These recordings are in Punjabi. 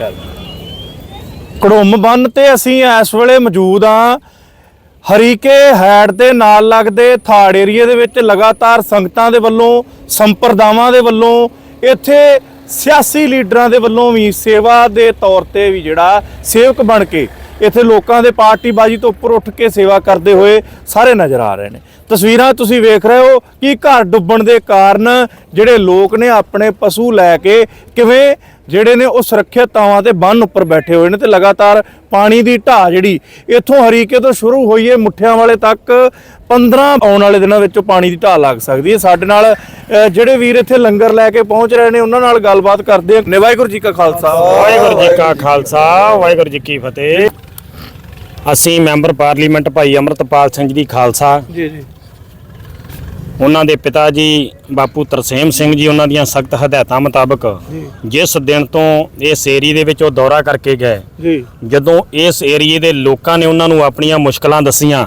ਚੱਲ ਕੜੁੰਮ ਬੰਨ ਤੇ ਅਸੀਂ ਇਸ ਵੇਲੇ ਮੌਜੂਦ ਆ ਹਰੀਕੇ ਹੈਡ ਦੇ ਨਾਲ ਲੱਗਦੇ ਥਾੜ ਏਰੀਏ ਦੇ ਵਿੱਚ ਲਗਾਤਾਰ ਸੰਗਤਾਂ ਦੇ ਵੱਲੋਂ, ਸੰਪਰਦਾਵਾਂ ਦੇ ਵੱਲੋਂ, ਇੱਥੇ ਸਿਆਸੀ ਲੀਡਰਾਂ ਦੇ ਵੱਲੋਂ ਵੀ ਸੇਵਾ ਦੇ ਤੌਰ ਤੇ ਵੀ ਜਿਹੜਾ ਸੇਵਕ ਬਣ ਕੇ ਇੱਥੇ ਲੋਕਾਂ ਦੇ ਪਾਰਟੀ ਬਾਜੀ ਤੋਂ ਉੱਪਰ ਉੱਠ ਕੇ ਸੇਵਾ ਕਰਦੇ ਹੋਏ ਸਾਰੇ ਨਜ਼ਰ ਆ ਰਹੇ ਨੇ। ਤਸਵੀਰਾਂ ਤੁਸੀਂ ਵੇਖ ਰਹੇ ਹੋ ਕਿ ਘਰ ਡੁੱਬਣ ਦੇ ਕਾਰਨ ਜਿਹੜੇ ਲੋਕ ਨੇ ਆਪਣੇ ਪਸ਼ੂ ਲੈ ਕੇ ਕਿਵੇਂ ਜਿਹੜੇ ਨੇ ਉਹ ਸੁਰੱਖਿਅਤ ਥਾਵਾਂ ਤੇ ਬੰਨ ਉੱਪਰ ਬੈਠੇ ਹੋਏ ਨੇ ਤੇ ਲਗਾਤਾਰ ਪਾਣੀ ਦੀ ਢਾਹ ਜਿਹੜੀ ਇੱਥੋਂ ਹਰੀਕੇ ਤੋਂ ਸ਼ੁਰੂ ਹੋਈ ਹੈ ਮੁੱਠਿਆਂ ਵਾਲੇ ਤੱਕ 15 ਆਉਣ ਵਾਲੇ ਦਿਨਾਂ ਵਿੱਚ ਪਾਣੀ ਦੀ ਢਾਹ ਲੱਗ ਸਕਦੀ ਹੈ ਸਾਡੇ ਨਾਲ ਜਿਹੜੇ ਵੀਰ ਇੱਥੇ ਲੰਗਰ ਲੈ ਕੇ ਪਹੁੰਚ ਰਹੇ ਨੇ ਉਹਨਾਂ ਨਾਲ ਗੱਲਬਾਤ ਕਰਦੇ ਆ ਵਾਹਿਗੁਰੂ ਜੀ ਕਾ ਖਾਲਸਾ। ਵਾਹਿਗੁਰੂ ਜੀ ਕਾ ਖਾਲਸਾ ਵਾਹਿਗੁਰੂ ਜੀ ਕੀ ਫਤਿਹ। ਅਸੀਂ ਮੈਂਬਰ ਪਾਰਲੀਮੈਂਟ ਭਾਈ ਅਮਰਤਪਾਲ ਸਿੰਘ ਜੀ ਖਾਲਸਾ। ਜੀ ਜੀ। ਉਹਨਾਂ ਦੇ ਪਿਤਾ ਜੀ ਬਾਪੂ ਤਰਸੇਮ ਸਿੰਘ ਜੀ ਉਹਨਾਂ ਦੀਆਂ ਸਖਤ ਹਦਾਇਤਾਂ ਮੁਤਾਬਕ ਜਿਸ ਦਿਨ ਤੋਂ ਇਸ ਏਰੀਏ ਦੇ ਵਿੱਚ ਉਹ ਦੌਰਾ ਕਰਕੇ ਗਏ ਜਦੋਂ ਇਸ ਏਰੀਏ ਦੇ ਲੋਕਾਂ ਨੇ ਉਹਨਾਂ ਨੂੰ ਆਪਣੀਆਂ ਮੁਸ਼ਕਲਾਂ ਦੱਸੀਆਂ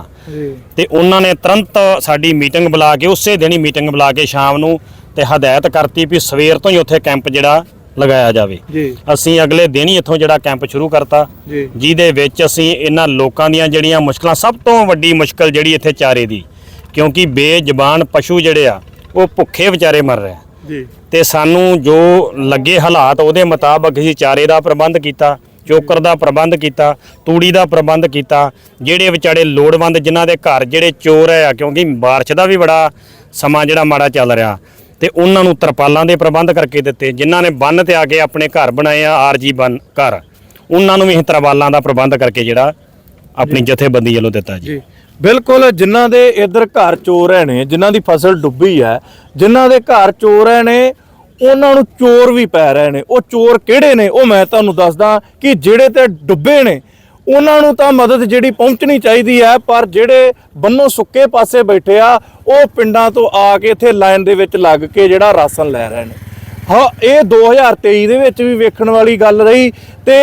ਤੇ ਉਹਨਾਂ ਨੇ ਤੁਰੰਤ ਸਾਡੀ ਮੀਟਿੰਗ ਬੁਲਾ ਕੇ ਉਸੇ ਦਿਨ ਹੀ ਮੀਟਿੰਗ ਬੁਲਾ ਕੇ ਸ਼ਾਮ ਨੂੰ ਤੇ ਹਦਾਇਤ ਕਰਤੀ ਵੀ ਸਵੇਰ ਤੋਂ ਹੀ ਉੱਥੇ ਕੈਂਪ ਜਿਹੜਾ ਲਗਾਇਆ ਜਾਵੇ। ਜੀ। ਅਸੀਂ ਅਗਲੇ ਦਿਨ ਹੀ ਇੱਥੋਂ ਜਿਹੜਾ ਕੈਂਪ ਸ਼ੁਰੂ ਕਰਤਾ ਜੀ। ਜਿਹਦੇ ਵਿੱਚ ਅਸੀਂ ਇਹਨਾਂ ਲੋਕਾਂ ਦੀਆਂ ਜਿਹੜੀਆਂ ਮੁਸ਼ਕਲਾਂ ਸਭ ਤੋਂ ਵੱਡੀ ਮੁਸ਼ਕਲ ਜਿਹੜੀ ਇੱਥੇ ਚਾਰੇ ਦੀ ਕਿਉਂਕਿ ਬੇਜ਼ਬਾਨ ਪਸ਼ੂ ਜਿਹੜੇ ਆ ਉਹ ਭੁੱਖੇ ਵਿਚਾਰੇ ਮਰ ਰਹੇ ਆ। ਜੀ। ਤੇ ਸਾਨੂੰ ਜੋ ਲੱਗੇ ਹਾਲਾਤ ਉਹਦੇ ਮੁਤਾਬਕ ਅਸੀਂ ਚਾਰੇ ਦਾ ਪ੍ਰਬੰਧ ਕੀਤਾ ਚੋਕਰ ਦਾ ਪ੍ਰਬੰਧ ਕੀਤਾ ਤੂੜੀ ਦਾ ਪ੍ਰਬੰਧ ਕੀਤਾ ਜਿਹੜੇ ਵਿਚਾਰੇ ਲੋੜਵੰਦ ਜਿਨ੍ਹਾਂ ਦੇ ਘਰ ਜਿਹੜੇ ਚੋਰ ਆ ਕਿਉਂਕਿ ਬਾਰਿਸ਼ ਦਾ ਵੀ ਬੜਾ ਸਮਾਂ ਜਿਹੜਾ ਮਾੜਾ ਚੱਲ ਰਿਹਾ ਤੇ ਉਹਨਾਂ ਨੂੰ ਤਰਪਾਲਾਂ ਦੇ ਪ੍ਰਬੰਧ ਕਰਕੇ ਦਿੱਤੇ ਜਿਨ੍ਹਾਂ ਨੇ ਬੰਨ ਤੇ ਆ ਕੇ ਆਪਣੇ ਘਰ ਬਣਾਏ ਆ ਆਰਜੀ ਬੰਨ ਘਰ ਉਹਨਾਂ ਨੂੰ ਵੀ ਤਰਪਾਲਾਂ ਦਾ ਪ੍ਰਬੰਧ ਕਰਕੇ ਜਿਹੜਾ ਆਪਣੀ ਜਥੇਬੰਦੀ ਵੱਲੋਂ ਦਿੱਤਾ ਜੀ। ਬਿਲਕੁਲ ਜਿਨ੍ਹਾਂ ਦੇ ਇੱਧਰ ਘਰ ਚੋਰ ਹੈ ਨੇ ਜਿਨ੍ਹਾਂ ਦੀ ਫਸਲ ਡੁੱਬੀ ਹੈ, ਜਿਨ੍ਹਾਂ ਦੇ ਘਰ ਚੋਰ ਹੈ ਨੇ ਉਹਨਾਂ ਨੂੰ ਚੋਰ ਵੀ ਪੈ ਰਹੇ ਨੇ। ਉਹ ਚੋਰ ਕਿਹੜੇ ਨੇ? ਉਹ ਮੈਂ ਤੁਹਾਨੂੰ ਦੱਸਦਾ ਕਿ ਜਿਹੜੇ ਤੇ ਡੁੱਬੇ ਨੇ, ਉਹਨਾਂ ਨੂੰ ਤਾਂ ਮਦਦ ਜਿਹੜੀ ਪਹੁੰਚਣੀ ਚਾਹੀਦੀ ਹੈ, ਪਰ ਜਿਹੜੇ ਬੰਨੋ ਸੁੱਕੇ ਪਾਸੇ ਬੈਠੇ ਆ, ਉਹ ਪਿੰਡਾਂ ਤੋਂ ਆ ਕੇ ਇੱਥੇ ਲਾਈਨ ਦੇ ਵਿੱਚ ਲੱਗ ਕੇ ਜਿਹੜਾ ਰਾਸ਼ਨ ਲੈ ਰਹੇ ਨੇ। ਹਾਂ, ਇਹ 2023 ਦੇ ਵਿੱਚ ਵੀ ਵੇਖਣ ਵਾਲੀ ਗੱਲ ਰਹੀ ਤੇ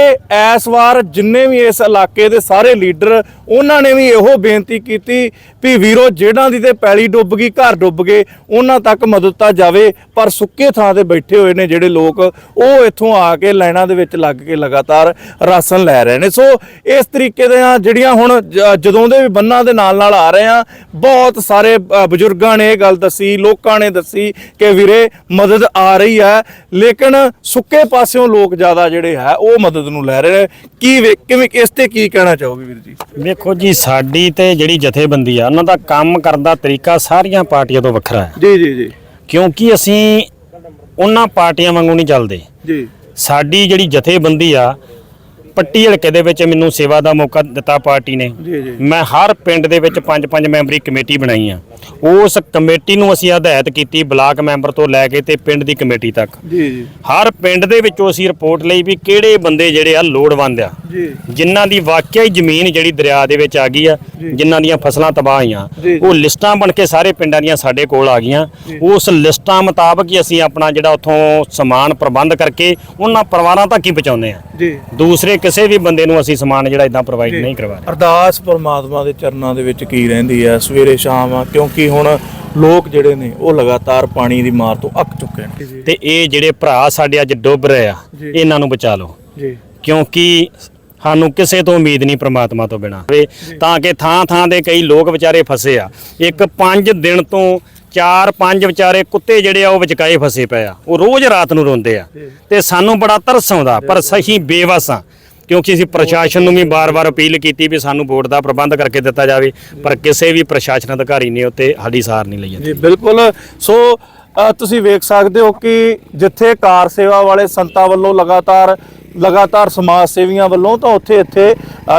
ਇਸ ਵਾਰ ਜਿੰਨੇ ਵੀ ਇਸ ਇਲਾਕੇ ਦੇ ਸਾਰੇ ਲੀਡਰ, ਉਹਨਾਂ ਨੇ ਵੀ ਇਹੋ ਬੇਨਤੀ ਕੀਤੀ ਵੀ ਵੀਰੋ ਜਿਹੜਾਂ ਦੀ ਤੇ ਪੈਲੀ ਡੁੱਬ ਗਈ, ਘਰ ਡੁੱਬ ਗਏ, ਉਹਨਾਂ ਤੱਕ ਮਦਦ ਤਾਂ ਜਾਵੇ, ਪਰ ਸੁੱਕੇ ਥਾਂ ਤੇ ਬੈਠੇ ਹੋਏ ਨੇ ਜਿਹੜੇ ਲੋਕ, ਉਹ ਇੱਥੋਂ ਆ ਕੇ ਲਾਈਨਾਂ ਦੇ ਵਿੱਚ ਲੱਗ ਕੇ ਲਗਾਤਾਰ ਰਾਸ਼ਨ ਲੈ ਰਹੇ ਨੇ। ਸੋ ਇਸ ਤਰੀਕੇ ਦੇ ਦੀਆਂ ਜਿਹੜੀਆਂ ਹੁਣ ਜਦੋਂ ਦੇ ਵੀ ਬੰਨਾਂ ਦੇ ਨਾਲ ਨਾਲ ਆ ਰਹੇ ਆ, ਬਹੁਤ ਸਾਰੇ ਬਜ਼ੁਰਗਾਂ ਨੇ ਇਹ ਗੱਲ ਦੱਸੀ, ਲੋਕਾਂ ਨੇ ਦੱਸੀ ਕਿ ਵੀਰੇ, ਮਦਦ ਆ ਰਹੀ ਆ ਹੈ ਲੇਕਿਨ ਸੁੱਕੇ ਪਾਸਿਓਂ ਲੋਕ ਜ਼ਿਆਦਾ ਜਿਹੜੇ ਹੈ ਉਹ ਮਦਦ ਨੂੰ ਲੈ ਰਹੇ ਨੇ। ਕੀ ਕਿਵੇਂ ਇਸ ਤੇ ਕੀ ਕਹਿਣਾ ਚਾਹੋਗੇ ਵੀਰ ਜੀ? ਵੇਖੋ ਜੀ ਸਾਡੀ ਤੇ ਜਿਹੜੀ ਜਥੇਬੰਦੀ ਆ ਉਹਨਾਂ ਦਾ ਕੰਮ ਕਰਨ ਦਾ ਤਰੀਕਾ ਸਾਰੀਆਂ ਪਾਰਟੀਆਂ ਤੋਂ ਵੱਖਰਾ ਹੈ। ਜੀ ਜੀ ਜੀ। ਕਿਉਂਕਿ ਅਸੀਂ ਉਹਨਾਂ ਪਾਰਟੀਆਂ ਵਾਂਗੂ ਨਹੀਂ ਚੱਲਦੇ। ਜੀ। ਸਾਡੀ ਜਿਹੜੀ ਜਥੇਬੰਦੀ ਆ ਪੱਟੀ ਹਲਕੇ ਦੇ ਵਿੱਚ ਮੈਨੂੰ ਸੇਵਾ ਦਾ ਮੌਕਾ ਦਿੱਤਾ ਪਾਰਟੀ ਨੇ। ਮੈਂ ਹਰ ਪਿੰਡ ਦੇ ਵਿੱਚ ਪੰਜ ਪੰਜ ਮੈਂਬਰੀ ਕਮੇਟੀ ਬਣਾਈ ਆ। ਉਸ ਕਮੇਟੀ ਨੂੰ ਅਸੀਂ ਹਦਾਇਤ ਕੀਤੀ ਬਲਾਕ ਮੈਂਬਰ ਤੋਂ ਲੈ ਕੇ ਤੇ ਪਿੰਡ ਦੀ ਕਮੇਟੀ ਤੱਕ। ਜੀ ਜੀ। ਹਰ ਪਿੰਡ ਦੇ ਵਿੱਚੋਂ ਅਸੀਂ ਰਿਪੋਰਟ ਲਈ ਵੀ ਕਿਹੜੇ ਬੰਦੇ ਜਿਹੜੇ ਆ ਲੋੜਵੰਦ ਆ। ਜੀ। ਜਿਨ੍ਹਾਂ ਦੀ ਵਾਕਿਆ ਹੀ ਜ਼ਮੀਨ ਜਿਹੜੀ ਦਰਿਆ ਦੇ ਵਿੱਚ ਆ ਗਈ ਆ ਜਿਨ੍ਹਾਂ ਦੀਆਂ ਫਸਲਾਂ ਤਬਾਹ ਹੋਈਆਂ। ਉਹ ਲਿਸਟਾਂ ਬਣ ਕੇ ਸਾਰੇ ਪਿੰਡਾਂ ਦੀਆਂ ਸਾਡੇ ਕੋਲ ਆ ਗਈਆਂ। ਉਸ ਲਿਸਟਾਂ ਮੁਤਾਬਕ ਹੀ ਅਸੀਂ ਆਪਣਾ ਜਿਹੜਾ ਉੱਥੋਂ ਸਮਾਨ ਪ੍ਰਬੰਧ ਕਰਕੇ ਉਹਨਾਂ ਪਰਿਵਾਰਾਂ ਤੱਕ ਹੀ ਪਹੁੰਚਾਉਂਦੇ ਆ। ਜੀ। ਦੂਸਰੇ ਕਿਸੇ ਵੀ ਬੰਦੇ ਨੂੰ ਅਸੀਂ ਸਮਾਨ ਜਿਹੜਾ ਇਦਾਂ ਪ੍ਰੋਵਾਈਡ ਨਹੀਂ ਕਰਵਾ ਰਹੇ। ਅਰਦਾਸ ਪਰਮਾਤਮਾ ਦੇ ਚਰਨਾਂ ਦੇ ਵਿੱਚ ਕੀ ਰਹਿੰਦੀ ਹੈ? ਸਵੇਰੇ ਸ਼ਾਮ ਕਿਉਂਕਿ ਹੁਣ ਲੋਕ ਜਿਹੜੇ ਨੇ ਉਹ ਲਗਾਤਾਰ ਪਾਣੀ ਦੀ ਮਾਰ ਤੋਂ ਅੱਕ ਚੁੱਕੇ ਨੇ। ਤੇ ਇਹ ਜਿਹੜੇ ਭਰਾ ਸਾਡੇ ਅੱਜ ਡੁੱਬ ਰਹੇ ਆ। ਇਹਨਾਂ ਨੂੰ ਬਚਾ ਲਓ। ਜੀ। ਕਿਉਂਕਿ ਸਾਨੂੰ ਕਿਸੇ ਤੋਂ ਉਮੀਦ ਨਹੀਂ ਪ੍ਰਮਾਤਮਾ ਤੋਂ ਬਿਨਾ। ਤਾਂ ਕਿ ਥਾਂ ਥਾਂ ਦੇ ਕਈ ਲੋਕ ਵਿਚਾਰੇ ਫਸੇ ਆ। ਇੱਕ 5 ਦਿਨ ਤੋਂ 4-5 ਵਿਚਾਰੇ ਕੁੱਤੇ ਜਿਹੜੇ ਆ ਉਹ ਵਿਚਕਾਏ ਫਸੇ ਪਏ ਆ। ਉਹ ਰੋਜ਼ ਰਾਤ ਨੂੰ ਰੋਂਦੇ ਆ। ਤੇ ਸਾਨੂੰ ਬੜਾ ਤਰਸ ਆਉਂਦਾ ਪਰ ਸਹੀ ਬੇਵਸ ਆ। ਕਿਉਂਕਿ ਅਸੀਂ ਪ੍ਰਸ਼ਾਸਨ ਨੂੰ ਵੀ ਬਾਰ-ਬਾਰ ਅਪੀਲ ਕੀਤੀ ਵੀ ਸਾਨੂੰ ਵੋਟ ਦਾ ਪ੍ਰਬੰਧ ਕਰਕੇ ਦਿੱਤਾ ਜਾਵੇ ਪਰ ਕਿਸੇ ਵੀ ਪ੍ਰਸ਼ਾਸਨ ਅਧਿਕਾਰੀ ਨੇ ਉੱਤੇ ਸਾਡੀ ਸਾਰ ਨਹੀਂ ਲਈ ਜੀ ਬਿਲਕੁਲ। ਸੋ ਤੁਸੀਂ ਵੇਖ ਸਕਦੇ ਹੋ ਕਿ ਜਿੱਥੇ ਕਾਰ ਸੇਵਾ ਵਾਲੇ ਸੰਤਾਂ ਵੱਲੋਂ ਲਗਾਤਾਰ ਲਗਾਤਾਰ ਸਮਾਜ ਸੇਵੀਆਂ ਵੱਲੋਂ ਤਾਂ ਉੱਥੇ ਇੱਥੇ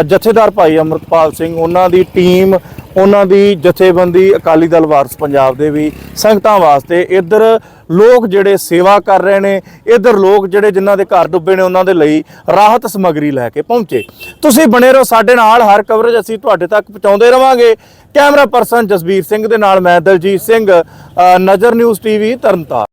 ਜਥੇਦਾਰ ਭਾਈ ਅਮਰਪਾਲ ਸਿੰਘ ਉਹਨਾਂ ਦੀ ਟੀਮ ਉਹਨਾਂ ਦੀ ਜਥੇਬੰਦੀ ਅਕਾਲੀ ਦਲ ਵਾਰਸ ਪੰਜਾਬ ਦੇ ਵੀ ਸੰਗਤਾਂ ਵਾਸਤੇ। ਇੱਧਰ ਲੋਕ ਜਿਹੜੇ ਸੇਵਾ ਕਰ ਰਹੇ ਨੇ, ਇੱਧਰ ਲੋਕ ਜਿਹੜੇ ਜਿਨ੍ਹਾਂ ਦੇ ਘਰ ਡੁੱਬੇ ਨੇ, ਉਹਨਾਂ ਦੇ ਲਈ ਰਾਹਤ ਸਮੱਗਰੀ ਲੈ ਕੇ ਪਹੁੰਚੇ। ਤੁਸੀਂ ਬਣੇ ਰਹੋ ਸਾਡੇ ਨਾਲ, ਹਰ ਕਵਰੇਜ ਅਸੀਂ ਤੁਹਾਡੇ ਤੱਕ ਪਹੁੰਚਾਉਂਦੇ ਰਵਾਂਗੇ। ਕੈਮਰਾ ਪਰਸਨ ਜਸਬੀਰ ਸਿੰਘ ਦੇ ਨਾਲ ਮੈਂ ਦਲਜੀਤ ਸਿੰਘ ਨਜ਼ਰ ਨਿਊਜ਼ ਟੀਵੀ ਤਰਨਤਾਰਨ।